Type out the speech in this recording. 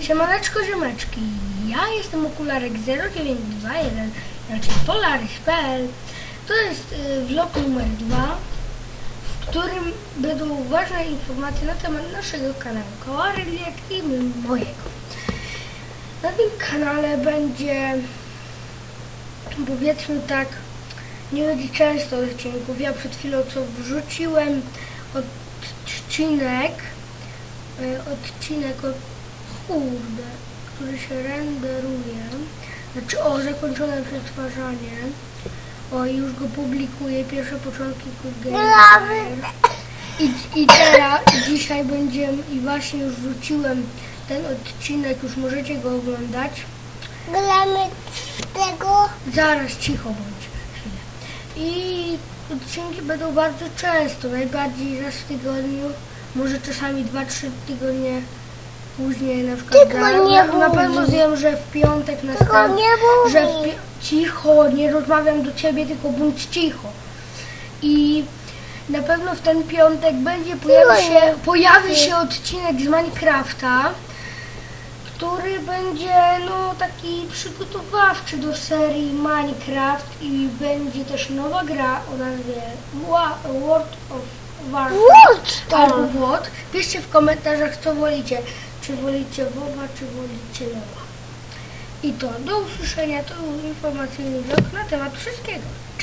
Siemaneczko, ziomeczki. Ja jestem okularek 0921, znaczy Polaris.pl. To jest y, vlog numer 2, w którym będą ważne informacje na temat naszego kanału Kałaryk, jak i mojego. Na tym kanale będzie, powiedzmy tak, nie będzie często odcinków. Ja przed chwilą co wrzuciłem odcinek, y, odcinek o kurde, który się renderuje, znaczy o zakończone przetwarzanie, o już go publikuję, pierwsze początki Good Game i, I teraz, dzisiaj będziemy, i właśnie już wrzuciłem ten odcinek, już możecie go oglądać. Gramy z tego. Zaraz cicho bądź chwilę. I odcinki będą bardzo często, najbardziej raz w tygodniu, może czasami 2-3 tygodnie później, na przykład Tylko za, nie na, na pewno wiem, że w piątek Tylko następny, nie że w pi- cicho, nie rozmawiam do ciebie, tylko bądź cicho. I na pewno w ten piątek będzie pojawi się, pojawi się odcinek z Minecrafta, który będzie no taki przygotowawczy do serii Minecraft i będzie też nowa gra o nazwie World of Warcraft What? albo WOT. Piszcie w komentarzach co wolicie, czy wolicie WoWa, czy wolicie LoL'a. I to do usłyszenia, to informacyjny vlog na temat wszystkiego.